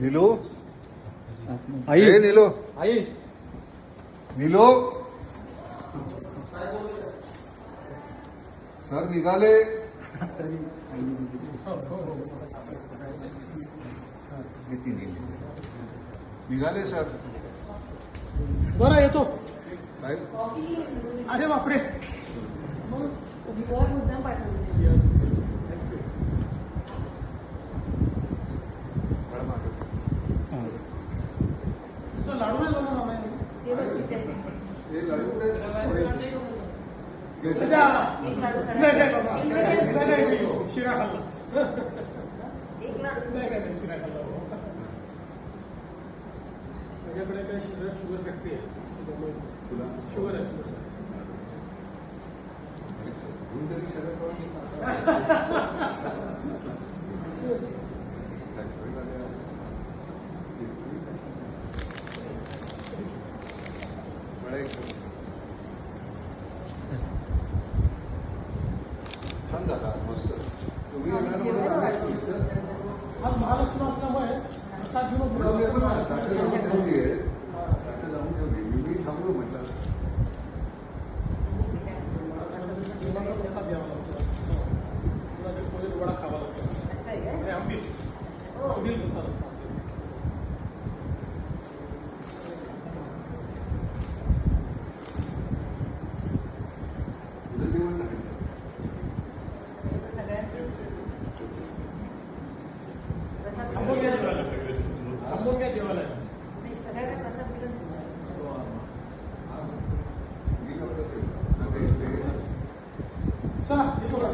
नीलू? आई. ए नीलू? आई. नीलू? सर निघाले. निघाले सर. बरं येतो. साहेब अरे बापरे. शिरा खाल्ला एक लाडू नाही काय नाही शिरा खाल्ला माझ्याकडे काय शुगर शुगर फॅक्टरी आहे त्याच्यामुळे तुला शुगर आहे शुगर छान झाला मस्त तुम्ही येणार. आज महालक्ष्मी असल्यामुळे पण ताटं लावून ठेवली आहे. ताटं लावून ठेवली. मी थांबलो म्हटलं प्रसाद द्यावा लागतो खावा लागतो? आंबील हो. आंबील प्रसाद असतो